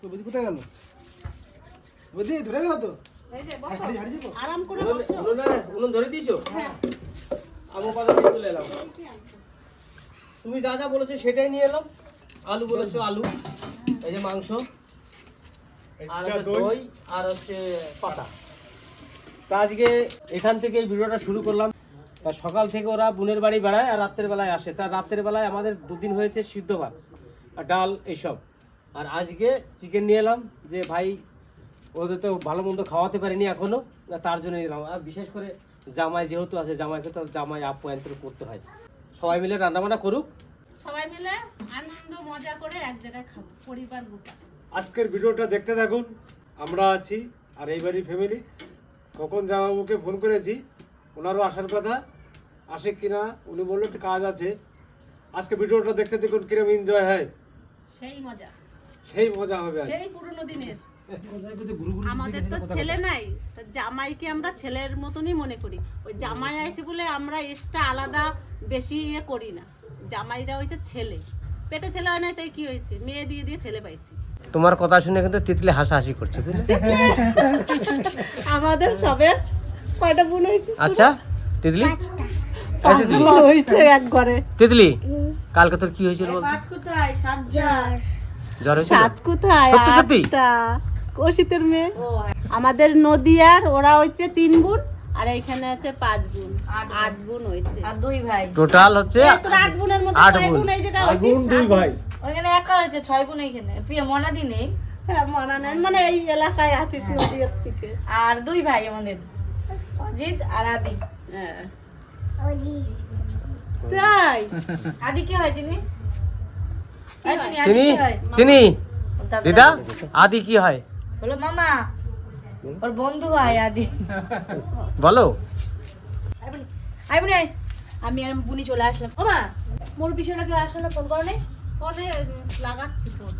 তো বুঝি কোথায় গেল? বুঝি ধরে গেল তো? আরাম করে বসো। উনুন ধরে দিয়েছ? হ্যাঁ। আমি পাতা নিয়ে চলে এলাম। তুমি যা যা বলেছ সেটাই নিয়ে এলাম। আলু বলেছ আলু এই যে মাংস আর হচ্ছে দই। আর হচ্ছে পাতা তা আজকে এখান থেকে ভিডিওটা শুরু করলাম। তা সকাল থেকে ওরা বোনের বাড়ি বেড়ায় আর রাত্রের বেলায় আসে। তা রাত্রের বেলায় আমাদের দুদিন হয়েছে সিদ্ধ ভাত আর ডাল এইসব। আর আজকে চিকেন নিয়ে এলাম যে ভাই ওদের তো ভালো মন্দ খাওয়াতে পারিনি এখনও তা তার জন্য নিলাম আর বিশেষ করে জামাই যেহেতু আছে জামাইকে তো জামাই আপ্যায়ন করতে হয়। সবাই মিলে রান্নাবান্না করুক। সবাই মিলে আনন্দ মজা করে এক জায়গায় খাব পরিবার গোটা। আজকের ভিডিওটা দেখতে থাকুন। আমরা আছি আর এই বাড়ির ফ্যামিলি কখন জামাবাবুকে ফোন করেছি ওনারও আসার কথা। আসে কিনা উনি বলল একটু কাজ আছে। আজকে ভিডিওটা দেখতে দেখুন কিরম এনজয় হয়। সেই মজা। সেই মজা হবে সেই পুরনো দিনের। আমাদের তো ছেলে নাই জামাইকে আমরা ছেলের মতনই মনে করি। ওই জামাই আছে বলে আমরা এসটা আলাদা বেশি ইয়ে করি না। জামাইরা হয়েছে ছেলে। পেটে ছেলে হয় না তাই কি হয়েছে? মেয়ে দিয়ে দিয়ে ছেলে পাইছি। তোমার কথা শুনে কিন্তু তিতলি হাসাহাসি করছে আমাদের সবে কয়টা বোন হয়েছে আচ্ছা তিতলি? পাঁচ হয়েছে এক ঘরে। তিতলি কালকে তোর কি হয়েছিল বলতো? জ্বর হয়েছিল? সাত কোথায়? সত্যি সত্যি? আটটা। কষিতের মেয়ে? আমাদের নদিয়ার ওরা হচ্ছে তিন বোন আর এখানে আছে পাঁচ বোন। আট বোন। হয়েছে। আর দুই ভাই। টোটাল হচ্ছে এই তোর আট বোনের মধ্যে আট কয় বোন। বোন এই জায়গায় আর বোন হয়েছিস? দুই ভাই। ওইখানে একা হয়েছে ছয় বোন এইখানে প্রিয় মনাদি নেই? হ্যাঁ, মনে নেই। মানে এই এলাকায় আছিস নদিয়ার থেকে। আর দুই ভাই আমাদের। অজিত আর আদি। হ্যাঁ। তাই? আদি কি হয় চিনি? চিনি, চিনি? দাদা আদি কি হয়? বলো মামা। ওর বন্ধু হয় আদি। বলো। আই বোন আমি আর বুনি চলে আসলাম। ও মা মোর পিছনে কেউ আসলো না? ফোন করো নাই? ফোনে লাগাচ্ছি ফোন।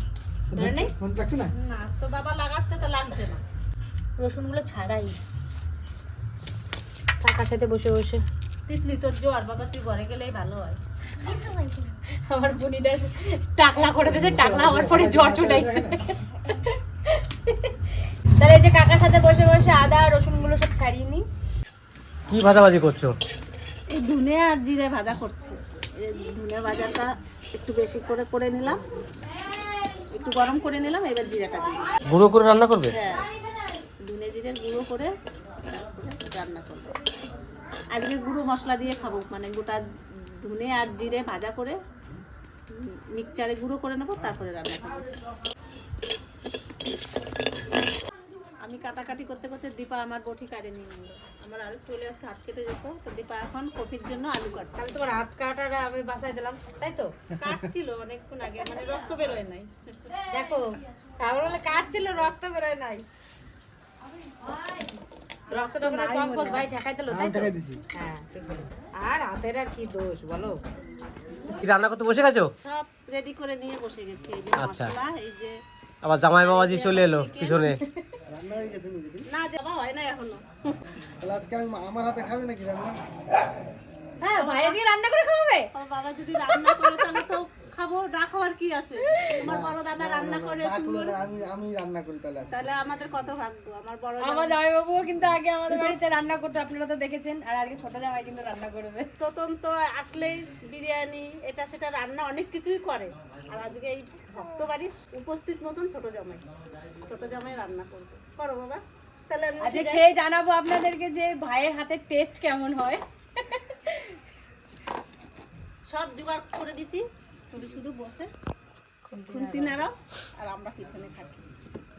ধরে নেই? ফোন রাখছি না? না তো বাবা লাগাচ্ছে তো লাগছে না। রসুনগুলো ছাড়াই। কাকার সাথে বসে বসে। তিতলি তোর জোয়ার বাবা তুই ঘরে গেলেই ভালো হয়। আমার বুনিটা টাকলা করে দিয়েছে টাকলা হওয়ার পরে জ্বর চলে আসছে। তাহলে এই যে কাকার সাথে বসে বসে আদা রসুনগুলো সব ছাড়িয়ে নি কি ভাজাভাজি করছ? এই ধুনে আর জিরে ভাজা করছি। এই ধুনে ভাজাটা একটু বেশি করে করে নিলাম। একটু গরম করে নিলাম এবার জিরাটা দিই গুঁড়ো করে রান্না করবে? হ্যাঁ ধুনে জিরে গুঁড়ো করে রান্না করব। আজকে গুঁড়ো মশলা দিয়ে খাব মানে গোটা ধুনে আর জিরে ভাজা করে মিক্সচারে গুঁড়ো করে নেব তারপরে রান্না করব। আমি কাটাকাটি করতে করতে দীপা আমার বটি কাটে নিয়ে নিল। আমার আলু চলে আসতে হাত কেটে যেত তো দীপা এখন কফির জন্য আলু কাটছে। তাহলে তোমার হাত কাটাটা আমি বাসায় দিলাম তাই তো? কাটছিল অনেকক্ষণ আগে মানে রক্ত বেরোয় নাই। দেখো তারপর বলে কাটছিল রক্ত বেরোয় নাই। পঙ্কজ ভাই ঠেকাই দিল তাই তো? হ্যাঁ ঠিক বলেছ। আর হাতের আর কি দোষ বলো? কি রান্না করতে বসে গেছো? সব রেডি করে নিয়ে বসে গেছি এই যে আচ্ছা। মশলা এই যে আবার জামাই বাবাজি চলে এলো পিছনে। রান্না হয়ে গেছে না যাওয়া হয় না এখনও। তাহলে আজকে আমি আমার হাতে খাবে নাকি রান্না? হ্যাঁ ভাই আজকে রান্না করে খাওয়াবে? বাবা যদি রান্না করে তাহলে তো খাব না খাওয়ার কি আছে? আমার বড় দাদা রান্না করে আমি আমি রান্না করি তাহলে তাহলে আমাদের কত ভাগ্য? আমার বড় আমার জামাই বাবুও কিন্তু আগে আমাদের বাড়িতে রান্না করতে আপনারা তো দেখেছেন। আর আজকে ছোট জামাই কিন্তু রান্না করবে। তোতন তো আসলেই বিরিয়ানি এটা সেটা রান্না অনেক কিছুই করে। আর আজকে এই ভক্ত বাড়ির উপস্থিত মতন ছোট জামাই। ছোট জামাই রান্না করবে। করো বাবা। তাহলে আজকে খেয়ে জানাব আপনাদেরকে যে ভাইয়ের হাতের টেস্ট কেমন হয়। সব জোগাড় করে দিছি। তুমি শুধু বসে। খুন্তি নাড়াও। আর আমরা পিছনে থাকি।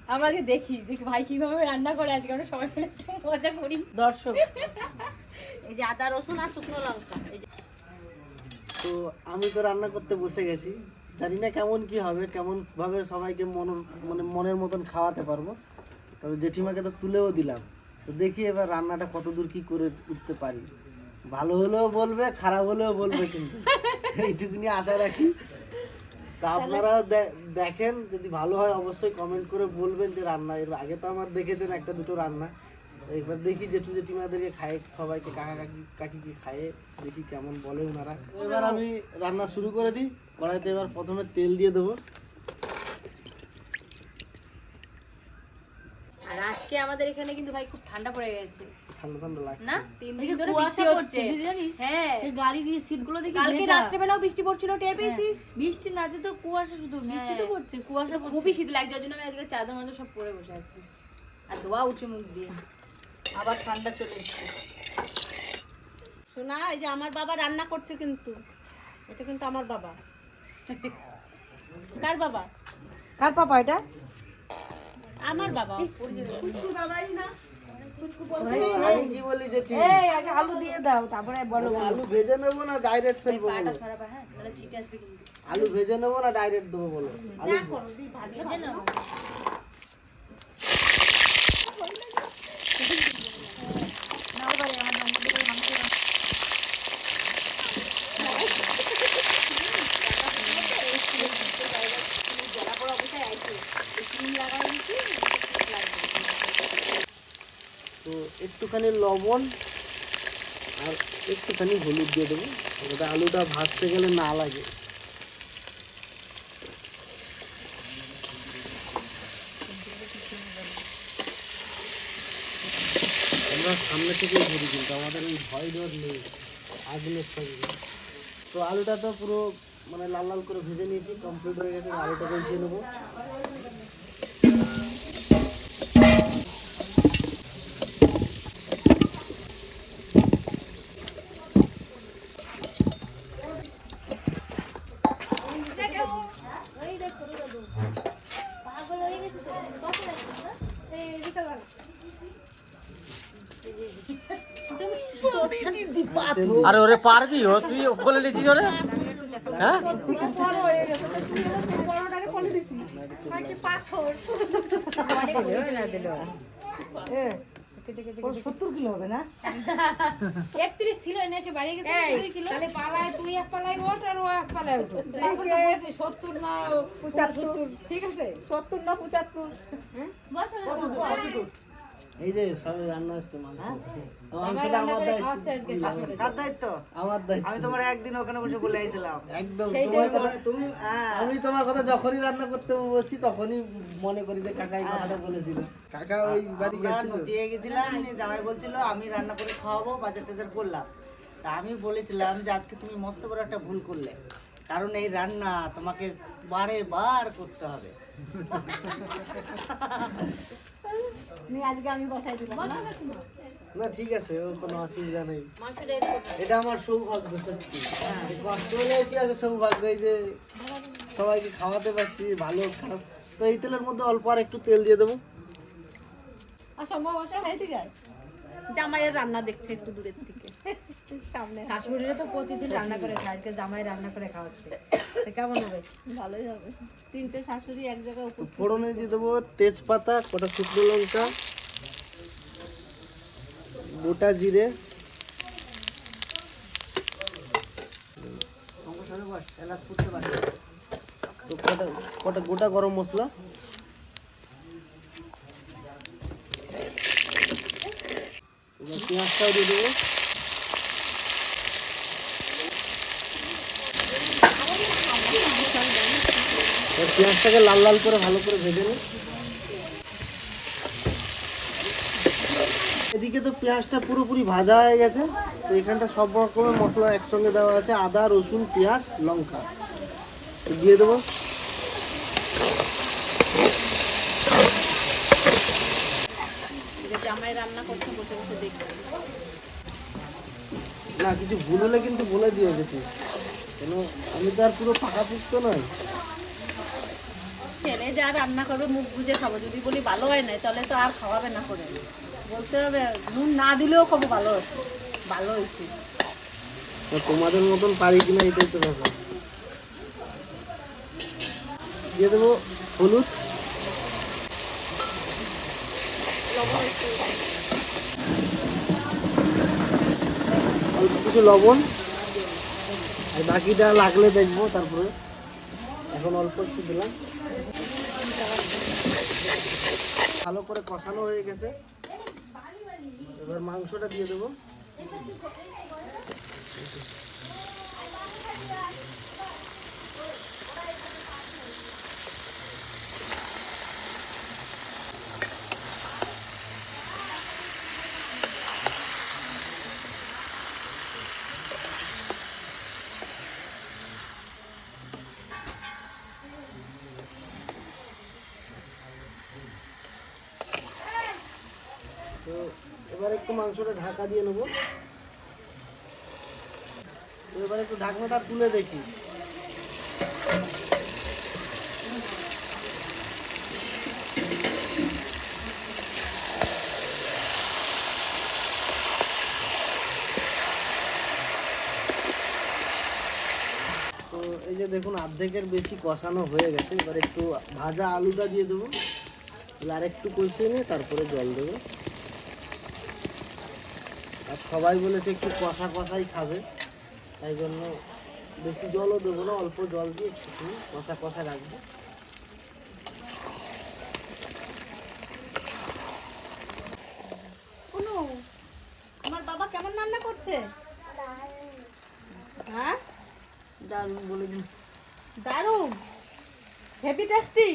আমরা দেখি যে ভাই কীভাবে রান্না করে আজকে আমরা সবাই মিলে একটু মজা করি। দর্শক। এই যে আদা রসুন আর শুকনো লঙ্কা। এই যে তো আমি তো রান্না করতে বসে গেছি। জানি না কেমন কি হবে কেমন ভাবে সবাইকে মন মানে মনের মতন খাওয়াতে পারব। তবে জেঠিমাকে তো তুলেও দিলাম। তো দেখি এবার রান্নাটা কতদূর কি করে উঠতে পারি। ভালো হলেও বলবে খারাপ হলেও বলবে কিন্তু। এইটুকুনি আশা রাখি। তা আপনারা দেখেন যদি ভালো হয় অবশ্যই কমেন্ট করে বলবেন যে রান্না এর আগে তো আমার দেখেছেন একটা দুটো রান্না। এবার দেখি জেঠু জেঠিমাদেরকে খায় সবাইকে কাকা কাকি কাকিকে খায়ে দেখি কেমন বলে ওনারা। এবার আমি রান্না শুরু করে দিই কড়াইতে এবার প্রথমে তেল দিয়ে দেবো। আজকে আমাদের এখানে কিন্তু ভাই খুব ঠান্ডা পড়ে গেছে। ঠান্ডা ঠান্ডা লাগছে। না? তিন দিন ধরে বৃষ্টি হচ্ছে। জানিস? হ্যাঁ। সিটগুলো দেখি কালকে। রাত্রেবেলাও বৃষ্টি পড়ছিল টের পেয়েছিস? বৃষ্টি না যে তো কুয়াশা শুধু বৃষ্টি তো হ্যাঁ। পড়ছে কুয়াশা খুবই শীত লাগছে জন্য আমি আজকে চাদর মাদর সব পরে বসে আছি। আর ধোয়া উঠছে মুখ দিয়ে। আবার ঠান্ডা চলে এসছে। শোনা এই যে আমার বাবা রান্না করছে কিন্তু। এটা কিন্তু আমার বাবা। কার বাবা? কার পাপা এটা? আমার বাবা। বাবাই না। কি বলি যে ঠিক? এই আগে আলু দিয়ে দাও তারপরে বলো আলু ভেজে নেব না ডাইরেক্ট ফেলব পাটা বলো। সরাবা হ্যাঁ নাহলে ছিটে আসবে কিন্তু। আলু ভেজে নেব না ডাইরেক্ট দেবো বলো। আলু ভেজে তো একটুখানি লবণ আর একটুখানি হলুদ দিয়ে দেবো। যাতে আলুটা ভাজতে গেলে না লাগে। আমরা সামনে থেকে ধরি কিন্তু, আমাদের ওই ভয় ডর নেই আগুনের সঙ্গে তো আলুটা তো পুরো মানে লাল লাল করে ভেজে নিয়েছি কমপ্লিট হয়ে গেছে, আলুটা ভেজে নেব। আরে ওরে পারবি ও? তুই বলে দিছিস ওরে? হ্যাঁ? একত্রিশ ছিল এসে বাড়ি গেছে তাহলে পালায় তুই এক পালায় ওঠ আর ও এক পালায় ওঠ তারপর তো বলবি সত্তর না পঁচাত্তর। ঠিক আছে? এই যে সবাই রান্না হচ্ছে মাংসটা আমার দায়িত্ব। আমার দায়িত্ব। আমি তোমার একদিন ওখানে বসে বলে আইছিলাম। একদম। তুমি হ্যাঁ, আমি তোমার কথা যখনই রান্না করতে বসি তখনই মনে করি যে কাকা এই কথাটা বলেছিল। কাকা ওই বাড়ি গেছিল? গেছিলাম জামাই বলছিল আমি রান্না করে খাওয়াবো বাজার টাজার করলাম। তা আমি বলেছিলাম যে আজকে তুমি মস্ত বড় একটা ভুল করলে। কারণ এই রান্না তোমাকে বারে বার করতে হবে। আজকে আমি বসাই দিলাম না? না ঠিক আছে ও কোনো অসুবিধা নেই। এটা আমার সৌভাগ্য সত্যি। কষ্ট হলে কি আছে সৌভাগ্য? এই যে সবাইকে খাওয়াতে পারছি ভালো খারাপ। তো এই তেলের মধ্যে অল্প আর একটু তেল দিয়ে দেবো। সম্ভব বসে ঠিক আছে। জামাইয়ের রান্না দেখছে একটু দূরের থেকে শাশুড়িরা তো প্রতিদিন রান্না করে খায় আজকে জামাই রান্না করে খাওয়াচ্ছে। কেমন হবে? ভালোই হবে। তিনটে শাশুড়ি এক জায়গায় উপস্থিত। ফোড়নে দিয়ে দেবো তেজপাতা কটা শুকনো লঙ্কা গোটা জিরে। এলাচ ফুটতে পারে কটা কটা গোটা গরম মশলা। এবার পেঁয়াজটাও দিয়ে দেবো এবার পেঁয়াজটাকে লাল লাল করে ভালো করে ভেজে নিই এদিকে তো পেঁয়াজটা পুরোপুরি ভাজা হয়ে গেছে। তো এখানটা সব রকমের মশলা একসঙ্গে দেওয়া আছে, আদা, রসুন, পেঁয়াজ, লঙ্কা। দিয়ে দেবো। না, কিছু ভুল হলে কিন্তু বলে দিয়ে গেছি কেন, আমি তো আর পুরো পাকা পুক্ত নয়। যা রান্না করবে, মুখ বুঝে খাব। যদি বলি ভালো হয় না তাহলে তো আর খাওয়াবে না করে। বলতে হবে, নুন না দিলেও খাব ভালো হচ্ছে ভালো হয়েছে। তোমাদের মতন পারি কিনা এটাই তো ব্যাপার। দিয়ে দেবো হলুদ। অল্প কিছু লবণ। আর বাকিটা লাগলে দেখব তারপরে। এখন অল্প একটু দিলাম। ভালো করে কষানো হয়ে গেছে। এবার মাংসটা দিয়ে দেবো। এবার একটু মাংসটা ঢাকা দিয়ে নেব। এবার একটু ঢাকনাটা তুলে দেখি। তো এই যে দেখুন, অর্ধেকের বেশি কষানো হয়ে গেছে। এবার একটু ভাজা আলুটা দিয়ে দেবো। আর একটু কষিয়ে নিয়ে তারপরে জল দেবো। আর সবাই বলেছে একটু কষা কষাই খাবে। তাই জন্য বেশি জলও দেবো না অল্প জল দিয়ে একটু কষা কষা রাখব। আমার বাবা কেমন রান্না করছে? হ্যাঁ? দারুণ বলে দিন। দারুণ। হেভি টেস্টি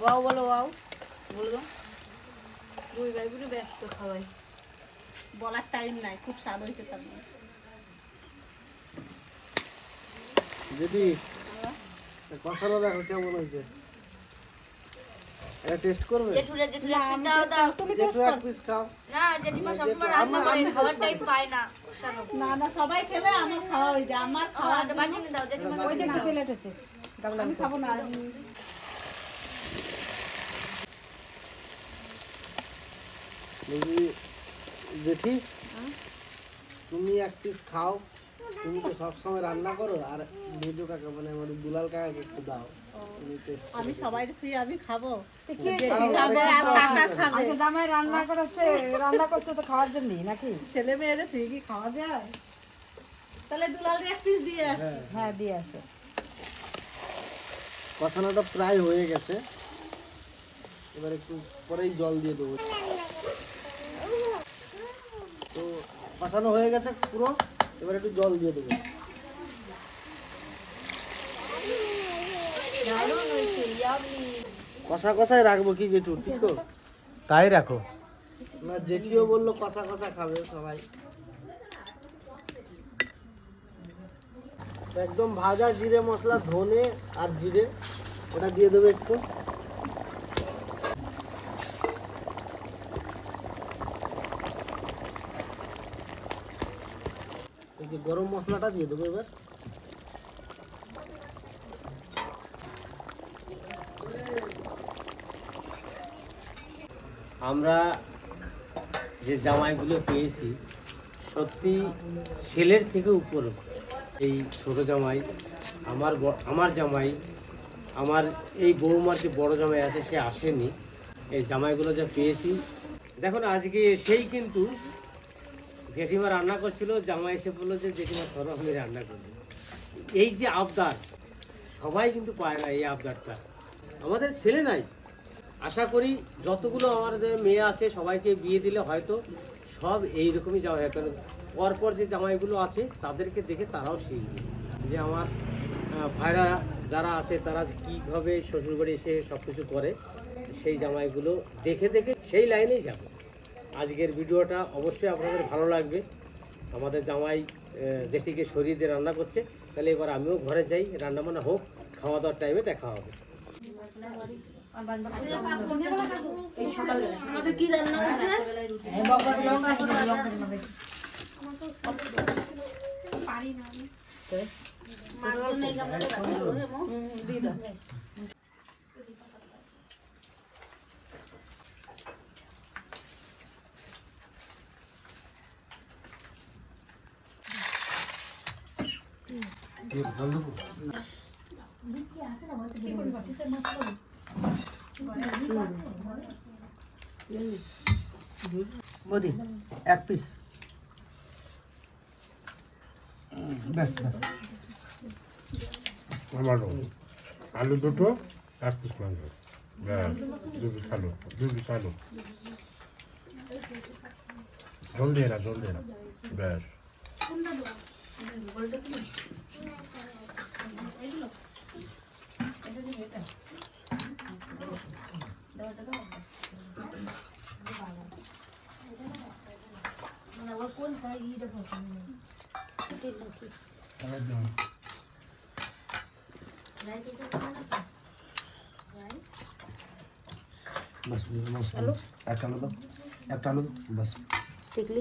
ওয়াও বলো ওয়াও। বলে দুই ভাই ব্যস্ত খাওয়াই বলার টাইম নাই খুব স্বাদ হয়েছে তার মধ্যে। যদি কষানো দেখো কেমন হয়েছে। এটা টেস্ট করবে? জেঠুরে জেঠুরে এক piece দাও দাও। যেহেতু এক পিস খাও। না জেঠিমা সবসময় রান্না করে খাওয়ার টাইম পায় না না না সবাই খেলে আমার খাওয়া যায় আমার খাওয়া খাওয়াটা বানিয়ে দাও জেঠিমা ওই দেখতে প্লেট আছে আমি খাব না। জেঠি তুমি এক পিস খাও তুমি তো সবসময় রান্না করো আর মেজো কাকা মানে আমাদের দুলাল কাকাকে একটু দাও। আমি সবাই তুই আমি খাব। আচ্ছা জামাই রান্না করেছে রান্না করছে তো খাওয়ার জন্যই নাকি? ছেলে মেয়েরা তুই কি খাওয়া যায়? তাহলে দুলাল এক পিস দিয়ে আসি। হ্যাঁ দিয়ে আসো। কষানোটা প্রায় হয়ে গেছে। এবার একটু পরেই জল দিয়ে দেবো তো কষানো হয়ে গেছে পুরো এবার একটু জল দিয়ে দেবো। কষা কষাই রাখব কি জেঠু ঠিক তো? তাই রাখো। না জেঠিও বলল কষা কষা খাবে সবাই। একদম ভাজা জিরে মশলা ধনে আর জিরে ওটা দিয়ে দেবে একটু। গরম মশলাটা দিয়ে দেবো এবার। আমরা যে জামাইগুলো পেয়েছি, সত্যি ছেলের থেকে উপর। এই ছোট জামাই, আমার আমার জামাই, আমার এই বৌমার যে বড় জামাই আছে, সে আসেনি। এই জামাইগুলো যা পেয়েছি, দেখুন আজকে সেই কিন্তু জেঠিমা রান্না করছিল, জামাই এসে বলল যে, জেঠিমা ধরো আমি রান্না করি এই যে আবদার, সবাই কিন্তু পায় না এই আবদারটা। আমাদের ছেলে নাই। আশা করি যতগুলো আমাদের মেয়ে আছে, সবাইকে বিয়ে দিলে হয়তো সব এই রকমই জামাই হয়। কারণ পরপর যে জামাইগুলো আছে, তাদেরকে দেখে তারাও শিখবে যে আমার ভাইরা যারা আছে, তারা কীভাবে শ্বশুরবাড়ি এসে সব কিছু করে, সেই জামাইগুলো দেখে দেখে সেই লাইনেই যাবে। আজকের ভিডিওটা অবশ্যই আপনাদের ভালো লাগবে আমাদের জামাই জেঠিকে সরিয়ে দিয়ে রান্না করছে তাহলে এবার আমিও ঘরে যাই রান্না বান্না হোক খাওয়া দাওয়ার টাইমে দেখা হবে এই সকালবেলা আমাদের কি রান্না হয়েছে মার জন্য এই গামলাটা রাখব, হে মো? দিয়ে দাও। বদি, এক পিস ব্যাস ব্যাস। আমারও আলু দুটো, এক পিস মাংস। ব্যাস দু পিস আলু দু আলু। জল দিয়ে না, জল দিয়ে বাস বাস এক আলু দাও একটা আলু বাস দেখলি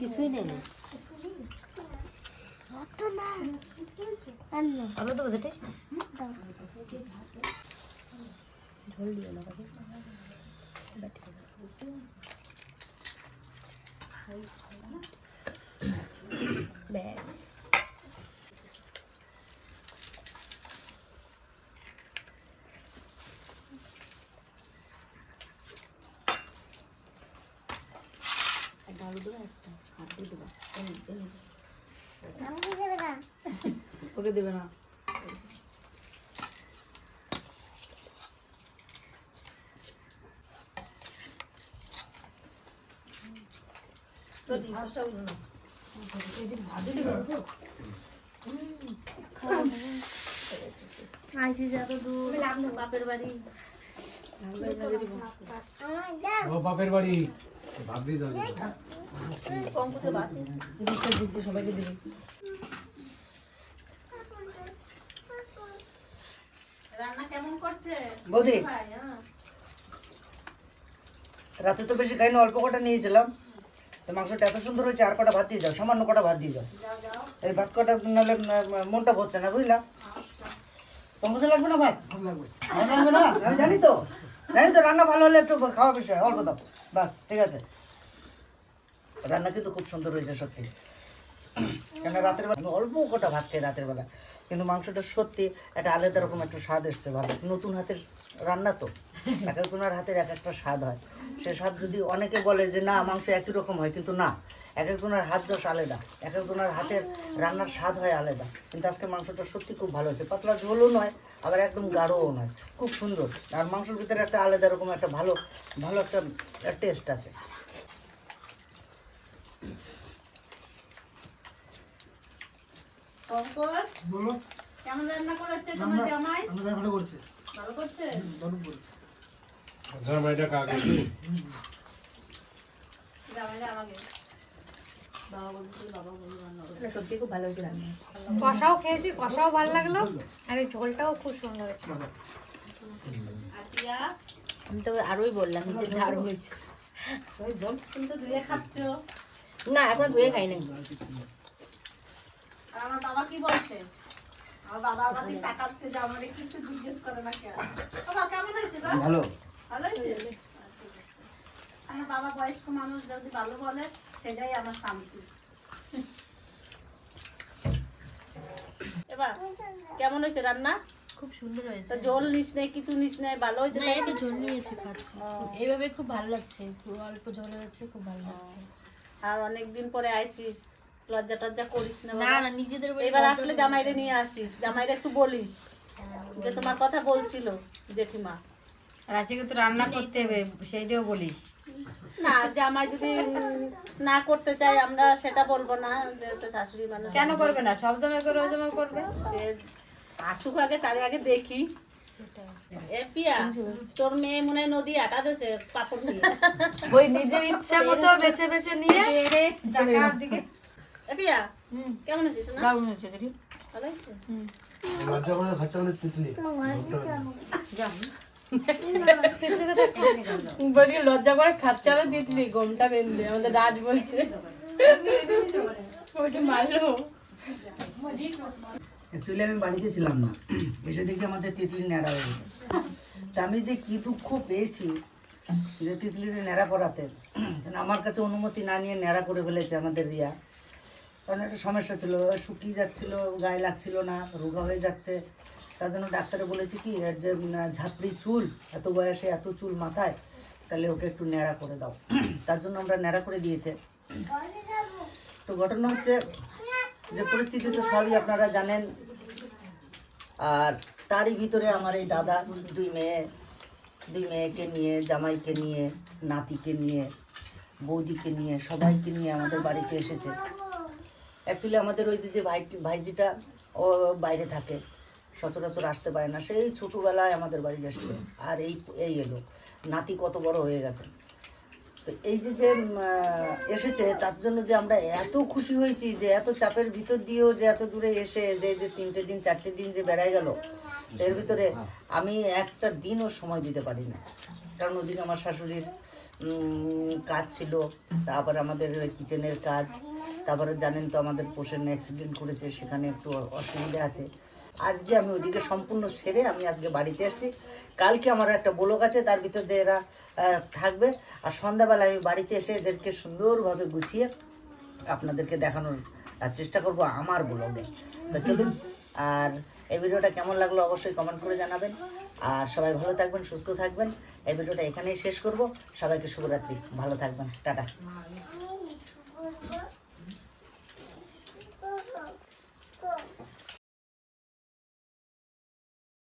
কিছুই নেই না আমরা তো বোঝাতে ঝোল দিও না কাকে ব্যাস একটা আলু দেবো একটা হাত দিয়ে দেবো এই, এই। ওকে দেবে না। আইসি দূর। বাপের বাড়ি। বাপের বাড়ি ভাগ দিয়ে যাবে। বাদ দিচ্ছে দিচ্ছে সবাইকে দিবি রান্না কেমন করছে? বৌদি। হ্যাঁ। রাতে তো বেশি খাইনি অল্প কটা নিয়েছিলাম। তো মাংসটা এত সুন্দর হয়েছে আর কটা ভাত দিয়ে যাও সামান্য কটা ভাত দিয়ে যাও। এই ভাত কটা নাহলে মনটা ভরছে না বুঝলা? পঙ্কজে লাগবে না ভাত? ভাত লাগবে না? আমি জানি তো। জানি তো রান্না ভালো হলে একটু খাওয়া বিষয় অল্প দাও। বাস ঠিক আছে। রান্না কিন্তু খুব সুন্দর হয়েছে সত্যি। কেন রাতের বেলা অল্প কটা ভাত খাই রাতের বেলা। কিন্তু মাংসটা সত্যি একটা আলাদা রকম একটু স্বাদ এসছে ভালো। নতুন হাতের রান্না তো। এক একজনের হাতের এক একটা স্বাদ হয়। সে স্বাদ যদি অনেকে বলে যে, না, মাংস একই রকম হয়, কিন্তু না। এক একজনের হাত যশ আলাদা। এক একজনের হাতের রান্নার স্বাদ হয় আলাদা। কিন্তু আজকে মাংসটা সত্যি খুব ভালো হয়েছে। পাতলা ঝোলও নয়, আবার একদম গাঢ়ও নয়। খুব সুন্দর। আর মাংসের ভিতরে একটা আলাদা রকম একটা ভালো ভালো একটা টেস্ট আছে। পঙ্কজ বলো। কেমন রান্না করেছে তোমার জামাই? আমরা যা ভালো করছি। ভালো করছে? দারুণ করছি। জামাইটা কাকে জামাইটা আমাকে। সত্যি খুব ভালো হয়েছে রান্না। কষাও খেয়েছি কষাও ভালো লাগল। আর এই ঝোলটাও খুব সুন্দর হয়েছে। আমি তো আরোই বললাম যে দারুণ হয়েছে। ওই জল তুমি তো ধুয়ে খাচ্ছ। না এখনও ধুয়ে খাই নাই আমার বাবা কি বলছে? আমার বাবা তাকাচ্ছে যে আমার কিছু জিজ্ঞেস করে না কেন বাবা কেমন হয়েছে ভালো। ভালো হয়েছে? আমার বাবা বয়স্ক মানুষ যদি ভালো বলে সেটাই আমার শান্তি এবার কেমন হয়েছে রান্না? খুব সুন্দর হয়েছে। জল নিস নেই কিছু নিস নেই ভালো হয়েছে না? নিয়েছি খাচ্ছি। এইভাবে খুব ভালো লাগছে। খুব অল্প ঝোল হয়েছে খুব ভালো লাগছে। আর অনেকদিন পরে আইছিস লজ্জা টজ্জা করিস না না না নিজেদের এবার আসলে জামাইরে নিয়ে আসিস জামাইরে একটু বলিস যে তোমার কথা বলছিল জেঠিমা। রাশিকে তো রান্না করতে হবে সেইটাও বলিস। না জামাই যদি না করতে চাই আমরা সেটা বলব না যেহেতু শাশুড়ি মানুষ। কেন করবে না? সব সময় করে সময় করবে। সে আসুক আগে তার আগে দেখি। তোর মেয়ে মনে হয় নদী আটা দিয়েছে পাপড় নিয়ে ওই নিজের ইচ্ছা মতো বেছে বেছে নিয়ে কেমন আছিস না দিদি ভালো লজ্জা করে খরচা করে তিতলি। বলছি লজ্জা করে। খাচ্ছে না তিতলি গমটা বেঁধে আমাদের রাজ বলছে। ওইটা মারলো। অ্যাকচুয়ালি আমি বাড়িতে ছিলাম না। এসে দেখি আমাদের তিতলি ন্যাড়া হয়ে গেছে। তা আমি যে কি দুঃখ পেয়েছি যে তিতলির ন্যাড়া করাতে আমার কাছে অনুমতি না নিয়ে ন্যাড়া করে ফেলেছে আমাদের রিয়া। কারণ একটা সমস্যা ছিল, শুকিয়ে যাচ্ছিল, গায়ে লাগছিল না, রোগা হয়ে যাচ্ছে। তার জন্য ডাক্তারে বলেছে কি, এর যে ঝাপড়ি চুল, এত বয়সে এত চুল মাথায়, তাহলে ওকে একটু ন্যাড়া করে দাও। তার জন্য আমরা ন্যাড়া করে দিয়েছে। তো ঘটনা হচ্ছে যে পরিস্থিতি তো সবই আপনারা জানেন। আর তারই ভিতরে আমার এই দাদা, দুই মেয়ে, দুই মেয়েকে নিয়ে, জামাইকে নিয়ে, নাতিকে নিয়ে, বৌদিকে নিয়ে, সবাইকে নিয়ে আমাদের বাড়িতে এসেছে। অ্যাকচুয়ালি আমাদের ওই যে ভাই ভাইজিটা, ও বাইরে থাকে, সচরাচর আসতে পারে না। সেই ছোটোবেলায় আমাদের বাড়ি এসছে আর এই এই এলো। নাতি কত বড় হয়ে গেছে। তো এই যে যে এসেছে, তার জন্য যে আমরা এত খুশি হয়েছি যে এত চাপের ভিতর দিয়েও যে এত দূরে এসে যে যে তিনটে দিন, চারটে দিন যে বেড়ায় গেল, এর ভিতরে আমি একটা দিনও সময় দিতে পারি না কারণ ওদিকে আমার শাশুড়ির কাজ ছিল, তারপরে আমাদের কিচেনের কাজ, তারপরে জানেন তো আমাদের পোষণ অ্যাক্সিডেন্ট করেছে, সেখানে একটু অসুবিধা আছে। আজকে আমি ওদিকে সম্পূর্ণ সেরে আমি আজকে বাড়িতে এসেছি। কালকে আমার একটা ব্লক আছে, তার ভিতর দিয়ে এরা থাকবে। আর সন্ধ্যাবেলা আমি বাড়িতে এসে এদেরকে সুন্দরভাবে গুছিয়ে আপনাদেরকে দেখানোর চেষ্টা করব আমার ব্লগে। তো চলুন, আর এই ভিডিওটা কেমন লাগল অবশ্যই কমেন্ট করে জানাবেন। আর সবাই ভালো থাকবেন, সুস্থ থাকবেন। এই ভিডিওটা এখানেই শেষ করব। সবাইকে শুভরাত্রি। ভালো থাকবেন। টাটা।